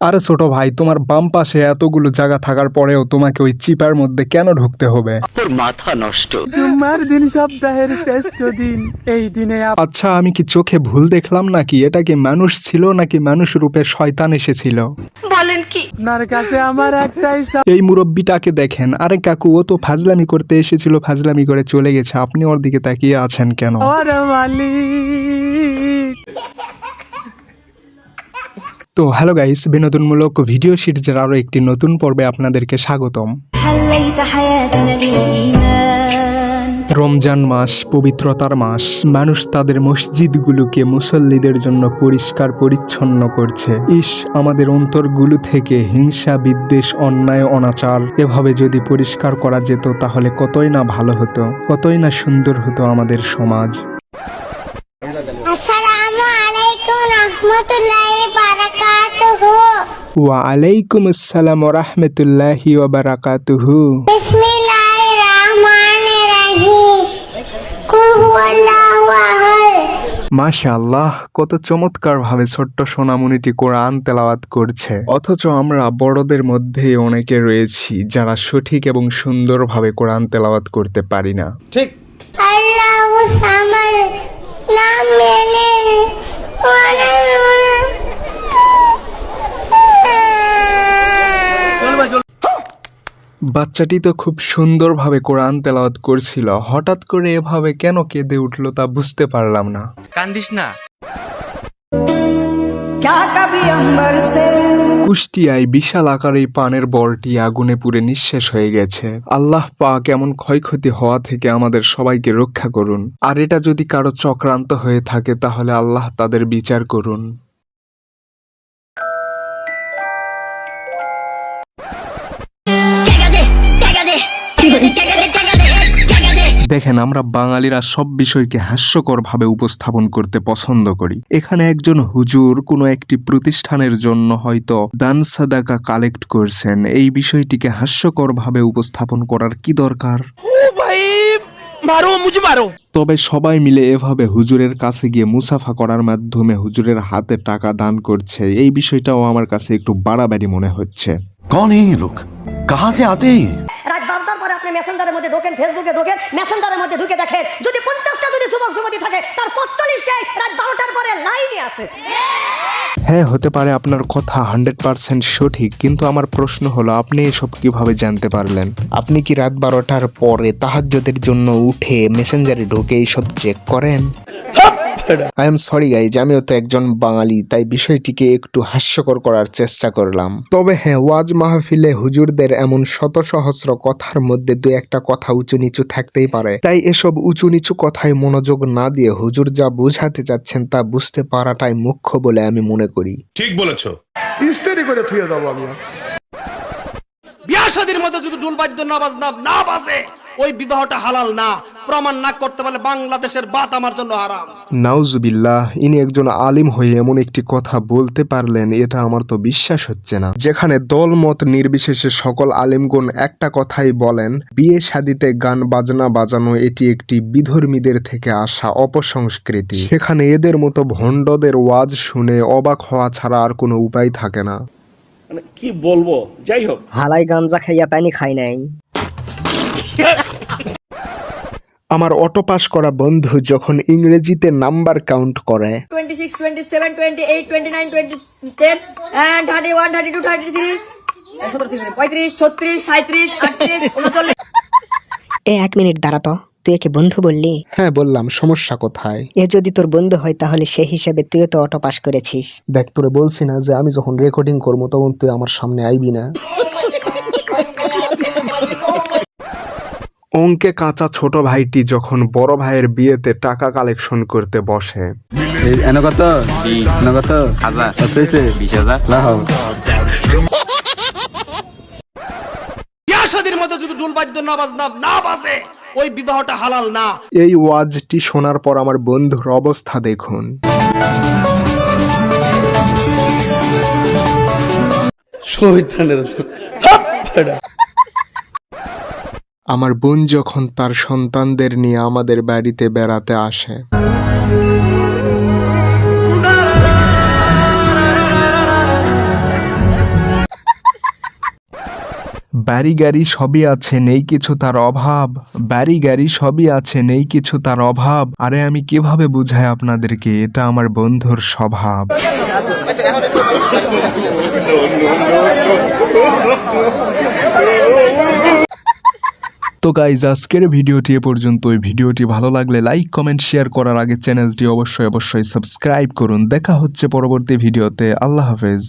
আরে ছোট ভাই তোমার বাম পাশে এতগুলো জায়গা থাকার পরেও তোমাকে ওই চিপার মধ্যে কেন ঢুকতে হবে? মাথা নষ্ট। জুম্মার দিন সপ্তাহের শ্রেষ্ঠ দিন। এই দিনে আচ্ছা আমি কি চোখে ভুল দেখলাম নাকি? এটা কি মানুষ ছিল নাকি মানুষ রূপে শয়তান এসেছিল? আপনার কাছে আমার একটাই এই মুরব্বিটাকে দেখেন। আরে কাকু ও তো ফাজলামি করতে এসেছিল ফাজলামি করে চলে গেছে। আপনি ওর দিকে তাকিয়ে আছেন কেন? সওয়ার মালিক। তো হ্যালো গাইস, বিনোদনমূলক ভিডিও সিরিজের আরও একটি নতুন পর্বে আপনাদেরকে স্বাগতম। রমজান মাস, পবিত্রতার মাস, মানুষ তাদের মসজিদগুলোকে মুসল্লিদের জন্য পরিষ্কার পরিচ্ছন্ন করছে। ইস, আমাদের অন্তরগুলো থেকে হিংসা, বিদ্বেষ, অন্যায়, অনাচার, এভাবে যদি পরিষ্কার করা যেত তাহলে কতই না ভালো হতো, কতই না সুন্দর হতো আমাদের সমাজ। আসসালামু আলাইকুম, রহমতুল্লাহ ওয়া আলাইকুম আসসালাম রহমতুল্লাহি ওবারাকাতুহু বিসমিল্লাহির রহমানির রহিম। কুল হুয়াল্লাহু মাশাআল্লাহ কত চমৎকার ভাবে ছোট্ট সোনামণিটি কোরআন তেলাওয়াত করছে। অথচ আমরা বড়দের মধ্যে অনেকে রয়েছি যারা সঠিক এবং সুন্দরভাবে কোরআন তেলাওয়াত করতে পারি না। আল্লাহু সামাদ লাম ইয়ালিদ ওয়া লাম ইউলাদ বাচ্চাটি তো খুব সুন্দরভাবে কোরআন তেলাওয়াত করছিল। হঠাৎ করে এভাবে কেন কেঁদে উঠল তা বুঝতে পারলাম না। কান্দিস না। কুষ্টিয়ায় বিশাল আকার এই পানের বরটি আগুনে পুড়ে নিঃশেষ হয়ে গেছে। আল্লাহ পাক এমন ক্ষয়ক্ষতি হওয়া থেকে আমাদের সবাইকে রক্ষা করুন। আর এটা যদি কারও চক্রান্ত হয়ে থাকে তাহলে আল্লাহ তাদের বিচার করুন। দেখেন, আমরা বাঙালিরা সব বিষয়কে হাস্যকরভাবে উপস্থাপন করতে পছন্দ করি। এখানে একজন হুজুর কোনো একটি প্রতিষ্ঠানের জন্য হয়তো দান সাদাকা কালেক্ট করছেন। এই বিষয়টিকে হাস্যকরভাবে উপস্থাপন করার কি দরকার? তবে সবাই মিলে এভাবে হুজুরের কাছে গিয়ে মুসাফা করার মাধ্যমে হুজুরের হাতে টাকা দান করছে। এই বিষয়টাও আমার কাছে একটু বাড়াবাড়ি মনে হচ্ছে। কন এই লোক? কাহা সে আতে আপনি মেসেঞ্জারের মধ্যে ঢোকেন ফেসবুকে ঢোকেন মেসেঞ্জারের মধ্যে ঢুকে দেখেন, যদি পঞ্চাশটা যদি যুবক, যুবতী থাকে, তার পঁয়তাল্লিশটাই রাত বারোটার পরে লাইনে আছে। হ্যাঁ হতে পারে আপনার কথা হান্ড্রেড পার্সেন্ট সঠিক, কিন্তু আমার প্রশ্ন হলো, আপনি এসব কীভাবে জানতে পারলেন? আপনি কি রাত বারোটার পরে তাহাজ্যদের জন্য উঠে মেসেঞ্জারে ঢুকে এইসব চেক করেন? আই এম সরি গাইজ আমিও তো একজন বাঙালি তাই বিষয়টিকে একটু হাস্যকর করার চেষ্টা করলাম। তবে হ্যাঁ ওয়াজ মাহফিলে হুজুরদের এমন শত সহস্র কথার মধ্যে দু একটা কথা উঁচু নিচু থাকতেই পারে। তাই এসব উঁচু নিচু কথায় মনোযোগ না দিয়ে হুজুর যা বোঝাতে চাচ্ছেন তা বুঝতে পারাটাই মুখ্য বলে আমি মনে করি। ঠিক বলেছ। বিয়া শাদির মধ্যে যদি ডুল বাদ্য না বাজনা না বাজে ওই বিবাহটা হালাল না। প্রমাণ না করতে পারলে বাংলাদেশের বাত আমার জন্য হারাম। নাউজুবিল্লাহ ইনি একজন আলিম হয়ে এমন একটি কথা বলতে পারলেন এটা আমার তো বিশ্বাস হচ্ছে না। যেখানে দলমত নির্বিশেষে সকল আলিমগণ একটা কথাই বলেন বিয়ে শাদিতে গান বাজনা বাজানো এটি একটি বিধর্মীদের থেকে আসা অপসংস্কৃতি। সেখানে এদের মতো ভণ্ডদের ওয়াজ শুনে অবাক হওয়া ছাড়া আর কোনো উপায় থাকে না। মানে কি বলব? যাই হোক। হালাই গাঞ্জা খাইয়া পানি খাই নাই। আমার অটো পাস করা বন্ধু যখন ইংরেজিতে নাম্বার কাউন্ট করে। এ এক মিনিট দাঁড়া তো তুই একে বন্ধু বললি? হ্যাঁ বললাম সমস্যা কোথায়? এ যদি তোর বন্ধু হয় তাহলে সেই হিসাবে তুইও তো অটো পাস করেছিস। দেখ তোরে বলছি না যে আমি যখন রেকর্ডিং করব তখন তুই আমার সামনে আইবি না। অঙ্কে কাঁচা ছোট ভাইটি যখন বড় ভাইয়ের বিয়েতে টাকা কালেকশন করতে বসে। কত? কত? যদি ডুল বাদ্য না বাজনা না বাজে ওই বিবাহটা হালাল না। এই ওয়াজটি শোনার পর আমার বন্ধুর অবস্থা দেখুন। আমার বোন যখন তার সন্তানদের নিয়ে আমাদের বাড়িতে বেড়াতে আসে। বাড়ি গাড়ি সবই আছে, নেই কিছু তার অভাব। বাড়ি গাড়ি সবই আছে, নেই কিছু তার অভাব। আরে আমি কীভাবে বুঝাই আপনাদেরকে? এটা আমার বন্ধুর স্বভাব। তো গাইজ আজকের ভিডিওটি এ পর্যন্ত ওই ভিডিওটি ভালো লাগলে লাইক কমেন্ট শেয়ার করার আগে চ্যানেলটি অবশ্যই অবশ্যই সাবস্ক্রাইব করুন। দেখা হচ্ছে পরবর্তী ভিডিওতে। আল্লাহ হাফেজ।